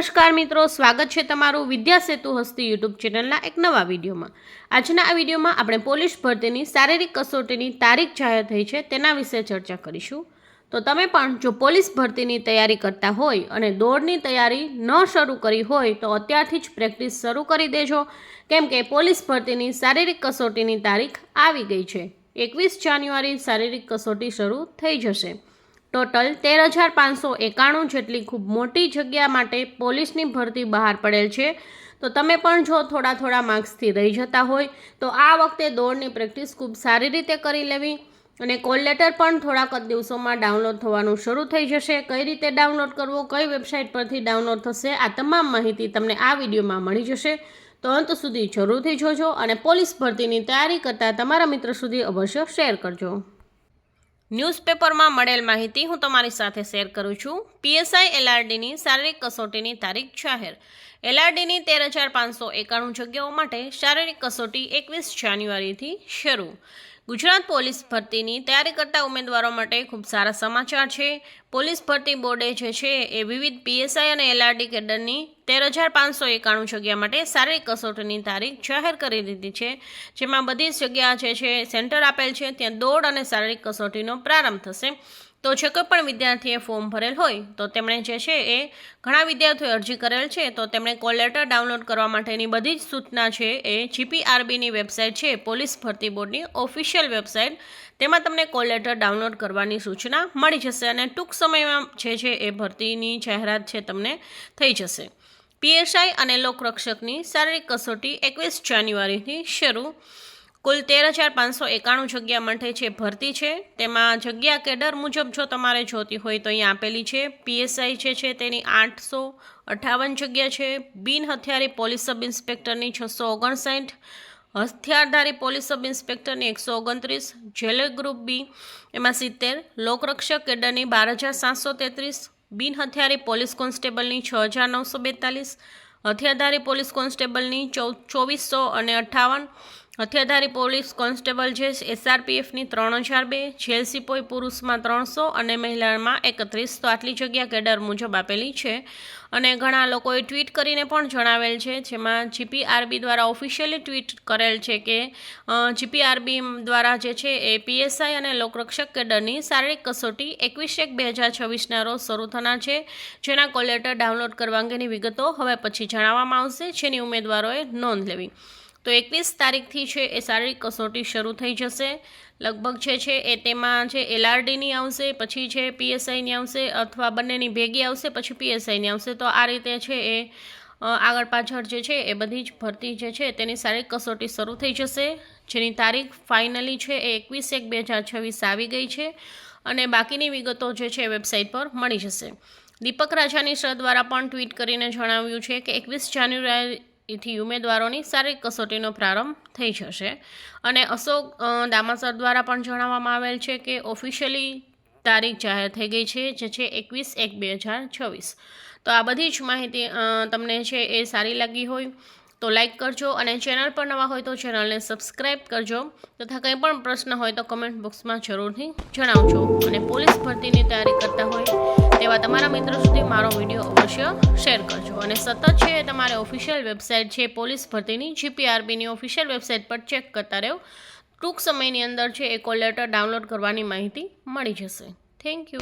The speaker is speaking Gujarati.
નમસ્કાર મિત્રો, સ્વાગત છે તમારું વિદ્યા સેતુ હસ્તી યુટ્યુબ ચેનલના એક નવા વિડીયોમાં. આજના આ વિડીયોમાં આપણે પોલીસ ભરતીની શારીરિક કસોટીની તારીખ જાહેર થઈ છે તેના વિશે ચર્ચા કરીશું. તો તમે પણ જો પોલીસ ભરતીની તૈયારી કરતા હોય અને દોડની તૈયારી ન શરૂ કરી હોય તો અત્યારથી જ પ્રેક્ટિસ શરૂ કરી દેજો. કેમ કે પોલીસ ભરતીની શારીરિક કસોટીની તારીખ આવી ગઈ છે. એકવીસ જાન્યુઆરી શારીરિક કસોટી શરૂ થઈ જશે. ટોટલ તેર હજાર પાંચસો એકાણું જેટલી ખૂબ મોટી જગ્યા માટે પોલીસની ભરતી બહાર પડેલ છે. તો તમે પણ જો થોડા થોડા માર્ક્સથી રહી જતા હોય, તો આ વખતે દોડની પ્રેક્ટિસ ખૂબ સારી રીતે કરી લેવી અને કોલ લેટર પણ થોડાક જ દિવસોમાં ડાઉનલોડ થવાનું શરૂ થઈ જશે. કઈ રીતે ડાઉનલોડ કરવો, કઈ વેબસાઇટ પરથી ડાઉનલોડ થશે, આ તમામ માહિતી તમને આ વિડીયોમાં મળી જશે. તો અંત સુધી જરૂરથી જોજો અને પોલીસ ભરતીની તૈયારી કરતાં તમારા મિત્ર સુધી અવશ્ય શેર કરજો. ન્યૂઝપેપરમાં મળેલ માહિતી હું તમારી સાથે શેર કરું છું. પીએસઆઈ એલઆરડીની શારીરિક કસોટીની તારીખ જાહેર. એલઆરડીની તેર હજાર પાંચસો એકાણું જગ્યાઓ માટે શારીરિક કસોટી એકવીસ જાન્યુઆરીથી શરૂ. ગુજરાત પોલીસ ભરતીની તૈયારી કરતા ઉમેદવારો માટે ખૂબ સારા સમાચાર છે. પોલીસ ભરતી બોર્ડે જે છે એ વિવિધ પીએસઆઈ અને એલઆરડી કેડરની તેર હજાર પાંચસો એકાણું જગ્યા માટે શારીરિક કસોટીની તારીખ જાહેર કરી દીધી છે. જેમાં બધી જ જગ્યા જે છે સેન્ટર આપેલ છે, ત્યાં દોડ અને શારીરિક કસોટીનો પ્રારંભ થશે. તો જે કોઈ પણ વિદ્યાર્થીએ ફોર્મ ભરેલ હોય, તો તેમણે જે છે એ ઘણા વિદ્યાર્થીઓએ અરજી કરેલ છે, તો તેમણે કોલ લેટર ડાઉનલોડ કરવા માટેની બધી જ સૂચના છે એ જીપીઆરબીની વેબસાઇટ છે, પોલીસ ભરતી બોર્ડની ઓફિશિયલ વેબસાઇટ તેમાં તમને કોલ લેટર ડાઉનલોડ કરવાની સૂચના મળી જશે અને ટૂંક સમયમાં જે છે એ ભરતીની જાહેરાત છે તમને થઈ જશે. પીએસઆઈ અને લોકરક્ષકની શારીરિક કસોટી એકવીસ જાન્યુઆરીથી શરૂ કુલ તેર હજાર પાંચસો એકાણું જગ્યા મઠે છે, ભરતી છે. તેમાં જગ્યા કેડર મુજબ જો તમારે જોતી હોય તો અહીંયા આપેલી છે. પીએસઆઈ જે છે તેની આઠસો અઠાવન જગ્યા છે. બિન હથિયારી પોલીસ સબ ઇન્સ્પેક્ટરની છસો ઓગણસાઠ. હથિયારધારી પોલીસ સબ ઇન્સ્પેક્ટરની એકસો ઓગણત્રીસ. જેલ ગ્રુપ બી એમાં સિત્તેર. લોકરક્ષક કેડરની બાર હજાર સાતસો તેત્રીસ. બિન હથિયારી પોલીસ કોન્સ્ટેબલની છ હજાર નવસો બેતાલીસ. હથિયારધારી પોલીસ કોન્સ્ટેબલની ચૌ ચોવીસો અને અઠ્ઠાવન હથિયારધારી પોલીસ કોન્સ્ટેબલ જે એસઆરપીએફની ત્રણ હજાર બે જેલ સિપોઈ પુરુષમાં ત્રણસો અને મહિલામાં એકત્રીસ. તો આટલી જગ્યા કેડર મુજબ આપેલી છે. અને ઘણા લોકોએ ટ્વીટ કરીને પણ જણાવેલ છે, જેમાં જીપીઆરબી દ્વારા ઓફિશિયલી ટ્વીટ કરેલ છે કે જીપીઆરબી દ્વારા જે છે, એ પીએસઆઈ અને લોકરક્ષક કેડરની શારીરિક કસોટી એકવીસ એક બે હજાર છવ્વીસના રોજ શરૂ થનાર છે, જેના કોલેટર ડાઉનલોડ કરવા અંગેની વિગતો હવે પછી જણાવવામાં આવશે, જેની ઉમેદવારોએ નોંધ લેવી. તો એકવીસ તારીખથી છે એ શારીરિક કસોટી શરૂ થઈ જશે. લગભગ છે છે એ તેમાં છે એલઆરડીની આવશે, પછી છે પીએસઆઈની આવશે અથવા બંનેની ભેગી આવશે, પછી પીએસઆઈની આવશે. તો આ રીતે છે એ આગળ પાછળ જે છે એ બધી જ ભરતી જે છે તેની શારીરિક કસોટી શરૂ થઈ જશે. જેની તારીખ ફાઇનલી છે એ એકવીસ એક બે હજાર છવ્વીસ આવી ગઈ છે અને બાકીની વિગતો જે છે વેબસાઇટ પર મળી જશે. દીપક રાજાની સર દ્વારા પણ ટ્વીટ કરીને જણાવ્યું છે કે એકવીસ જાન્યુઆરી થી ઉમેદવારોની શારીરિક કસોટીનો પ્રારંભ થઈ જશે. અને અશોક દામાસર દ્વારા પણ જણાવવામાં આવેલ છે કે ઓફિશિયલી તારીખ જાહેર થઈ ગઈ છે, જે છે એકવીસ એક બે હજાર છવ્વીસ. તો આ બધી જ માહિતી તમને છે એ સારી લાગી હોય તો લાઇક કરજો અને ચેનલ પર નવા હોય તો ચેનલને સબસ્ક્રાઈબ કરજો તથા કંઈ પણ પ્રશ્ન હોય તો કમેન્ટ બોક્સમાં જરૂરથી જણાવજો. અને પોલીસ ભરતીની તૈયારી કરતા હોય તેવા તમારા મિત્રો સુધી મારો વીડિયો અવશ્ય શેર કરજો. અને સતત છે તમારે ઓફિશિયલ વેબસાઇટ છે, પોલીસ ભરતીની જીપીઆરબીની ઓફિશિયલ વેબસાઇટ પર ચેક કરતા રહો. ટૂંક સમયની અંદર છે એ કોલ લેટર ડાઉનલોડ કરવાની માહિતી મળી જશે. Thank you